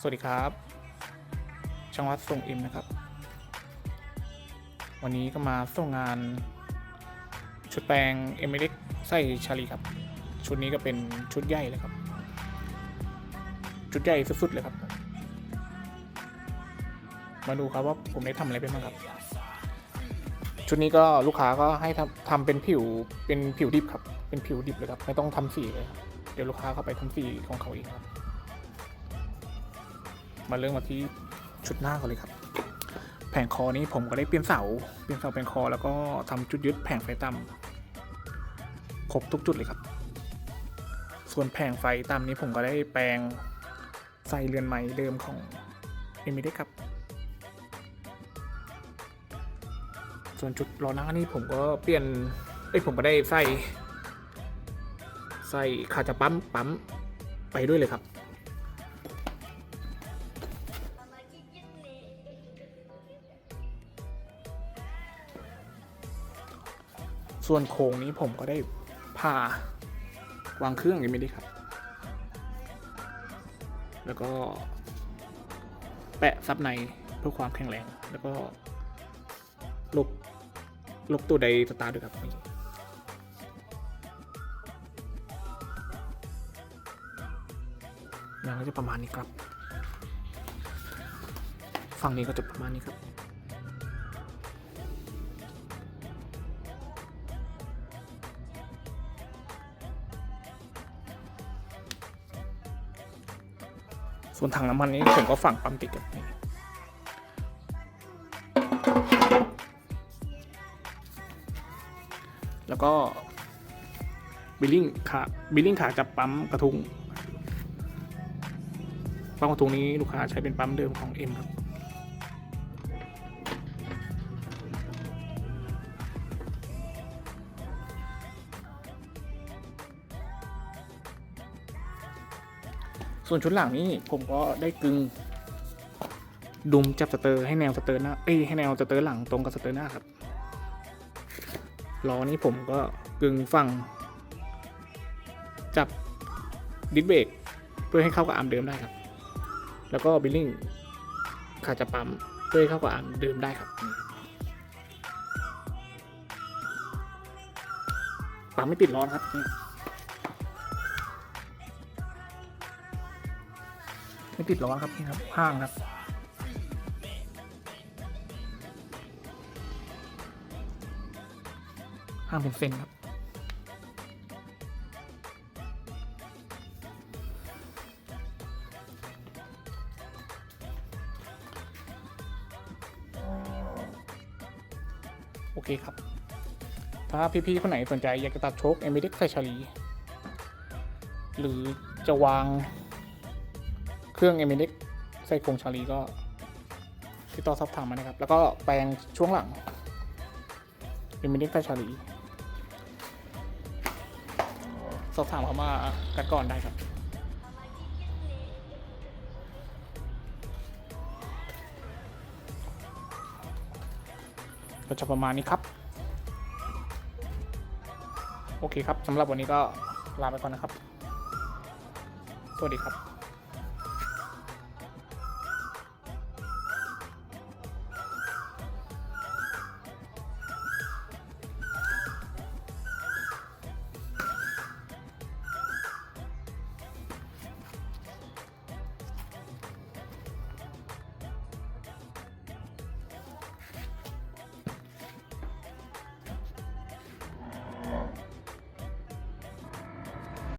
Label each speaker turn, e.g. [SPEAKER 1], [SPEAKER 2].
[SPEAKER 1] สวัสดีครับ ช่างวัดส่งอิมนะครับ วันนี้ก็มาส่งงาน ชุดแปลงเอเมเล็กไส้ชาลีครับ ชุดนี้ก็เป็นชุดใหญ่เลยครับ ชุดใหญ่สุดๆเลยครับ มาดูครับว่าผมได้ทำอะไรไปบ้างครับ ชุดนี้ก็ลูกค้าก็ให้ทำทำเป็นผิวเป็นผิวดิบครับ เป็นผิวดิบเลยครับ ไม่ต้องทำสีเลยครับ เดี๋ยวลูกค้าเข้าไปทำสีของเขาเองครับ มาเริ่มมาที่ชุดหน้าก่อนเลยครับ แผงคอนี้ผมก็ได้เปลี่ยนเสา เปลี่ยนเสาเป็นคอแล้วก็ทำจุดยึดแผงไฟต่ำครบทุกจุดเลยครับ ส่วนแผงไฟต่ำนี้ผมก็ได้แปลงใส่เรือนไม้เดิมของเอมิเดครับ ส่วนจุดล้อหน้านี่ผมก็เปลี่ยนเอ้ยผมก็ได้ใส่ใส่ขาจะปั๊มปั๊มไปด้วยเลยครับ ส่วนโครงนี้ผมก็ได้ผ่าวางเครื่องยังไม่ได้ครับ แล้วก็แปะซับในเพื่อความแข็งแรง แล้วก็ลบลบตัวใดสตาร์ด้วยครับนี่งานก็จะประมาณนี้ครับ ฝั่งนี้ก็จะประมาณนี้ครับ ส่วนถังน้ำมันนี้ผมก็ฝังปั๊มติดกับนี่แล้วก็บิลลิ่งขาบิลลิ่งขาจับปั๊มกระทุงปั๊มกระทุงนี้ลูกค้าใช้เป็นปั๊มเดิมของ M ครับ ส่วนชุดหลังนี้ผมก็ได้กึงดุมจับสเตอร์ให้แนวสเตอร์หน้าเอ้ยให้แนวสเตอร์หลังตรงกับสเตอร์หน้าครับล้อนี้ผมก็กึงฝั่งจับดิสเบรกเพื่อให้เข้ากับอาร์มเดิมได้ครับ แล้วก็บิลลิ่งขาจะปั๊มเพื่อให้เข้ากับอาร์มเดิมได้ครับ ปั๊มไม่ติดล้อนครับ ไม่ติดล้อครับนี่ครับห้างครับห้างเป็นเส้นครับโอเคครับ ถ้าพี่ๆคนไหนสนใจอยากจะตัดโชคเอมิเด็กไซชาลีหรือจะวาง เครื่อง m อ x ใส่โครงชาลีก็ติดต่อสอบถามมานะครับ แล้วก็แปลงช่วงหลัง m อ x ใส่ชาลีสอบถามเขามากันก่อนได้ครับก็จะประมาณนี้ครับ โอเคครับสำหรับวันนี้ก็ลาไปก่อนนะครับ สวัสดีครับ